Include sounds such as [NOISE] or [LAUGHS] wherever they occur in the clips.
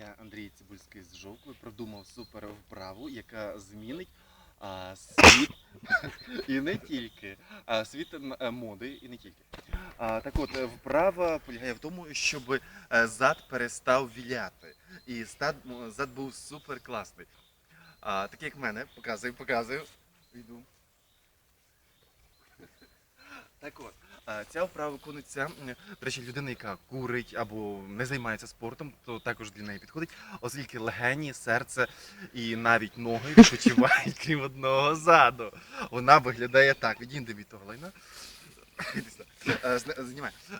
Я Андрій Цибульський з Жовкви придумав супер вправу, яка змінить а, світ і не тільки, а світ е, моди і не тільки. А, так от, е, вправа полягає в тому, щоб е, зад перестав віляти. І стад, зад був супер класний. А, такий як мене, показую, показую. Йду. Так от, ця вправа виконується, до речі, людина, яка курить або не займається спортом, то також для неї підходить, оскільки легені, серце і навіть ноги відпочивають [LAUGHS] крім одного заду. Вона виглядає так. Відійди від того лайна. Е.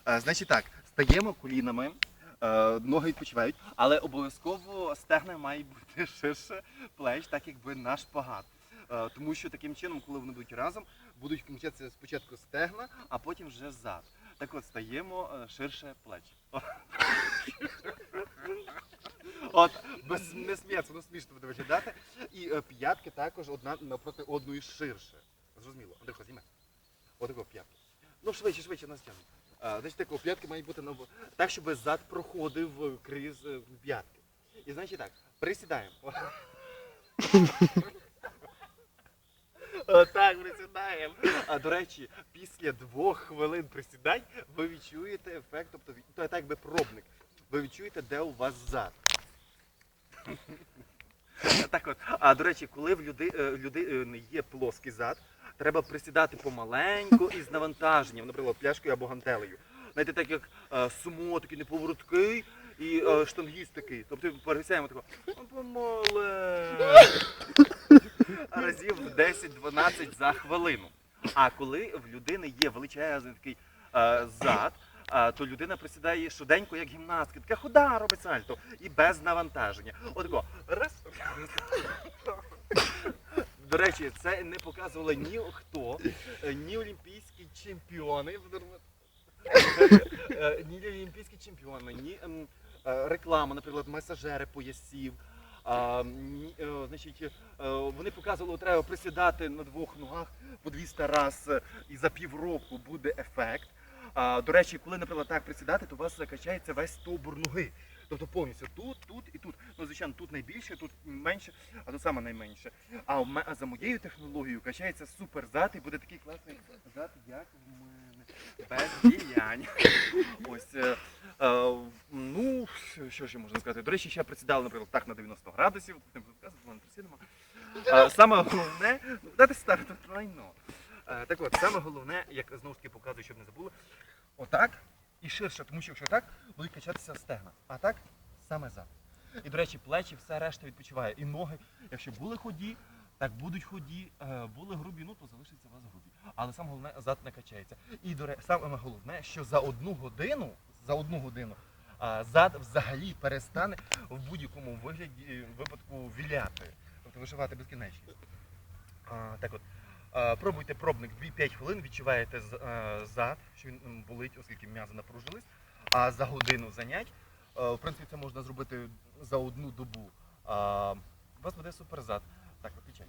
Е, Значить так, стаємо колінами, е, ноги відпочивають, але обов'язково стегна має бути [LAUGHS] ширше плеч, так якби наш шпагат. Е, Тому що таким чином, коли вони будуть разом, будуть включатися спочатку стегна, а потім вже зад. Так от стаємо е, ширше плеч. От, без не сміятися, воно смішно буде виглядати. І е, п'ятки також одна напроти одної ширше. Зрозуміло. Андрюха, зніме. Отако п'ятки. Ну, швидше, швидше нас тягне. Значить, тако, п'ятки мають бути на так, щоб зад проходив е, крізь п'ятки. І значить так, присідаємо. Отак присідаємо. А до речі, після двох хвилин присідань ви відчуєте ефект, тобто то так якби пробник. Ви відчуєте, де у вас зад. [LAUGHS] Так от, а до речі, коли в люди, е, людини є плоский зад, треба присідати помаленьку і з навантаженням, наприклад, пляшкою або гантелею. Знаєте, так як е, сумо, такий неповороткий і е, штангіст такий. Тобто пересяємо такого «Ну, помаленьку. Разів 10-12 за хвилину. А коли в людини є величезний такий е, зад, е, то людина присідає швиденько, як гімнастка. Така худа робить сальто і без навантаження. Отако, раз. До речі, це не показували ні хто, е, ні олімпійські чемпіони. Е, Ні олімпійські чемпіони, ні е, реклама, наприклад, масажери поясів. А, е, значить, е, вони показували, що треба присідати на двох ногах по 200 разів і за півроку буде ефект. А, до речі, коли, наприклад, так присідати, то у вас качається весь стовбур ноги. Тобто повністю тут, тут і тут. Ну, звичайно, тут найбільше, тут менше, а тут саме найменше. А, за моєю технологією качається супер зад і буде такий класний зад, як в мене. Без діянь. [LAUGHS] Ось. Що ще можна сказати? До речі, ще присідали, наприклад, так на 90 градусів, потім показувати, ми не присідемо. [LAUGHS] Саме головне, ну, дати старт лайно. Е, Так от, саме головне, як знову ж таки показую, щоб не забули, отак і ширше, тому що якщо так, будуть качатися стегна. А так саме зад. І, до речі, плечі, все решта відпочиває. І ноги, якщо були ході, так будуть ході, е, були грубі, ну то залишиться у вас грубі. Але саме головне, зад не качається. І до речі, саме головне, що за одну годину, за одну годину а, зад взагалі перестане в будь-якому вигляді е, випадку віляти, тобто вишивати безкінечність. А, так от, а, пробуйте пробник 2-5 хвилин, відчуваєте з- е, зад, що він болить, оскільки м'язи напружились. А за годину занять, е, в принципі, це можна зробити за одну добу. А, у вас буде супер зад. Так, виключай.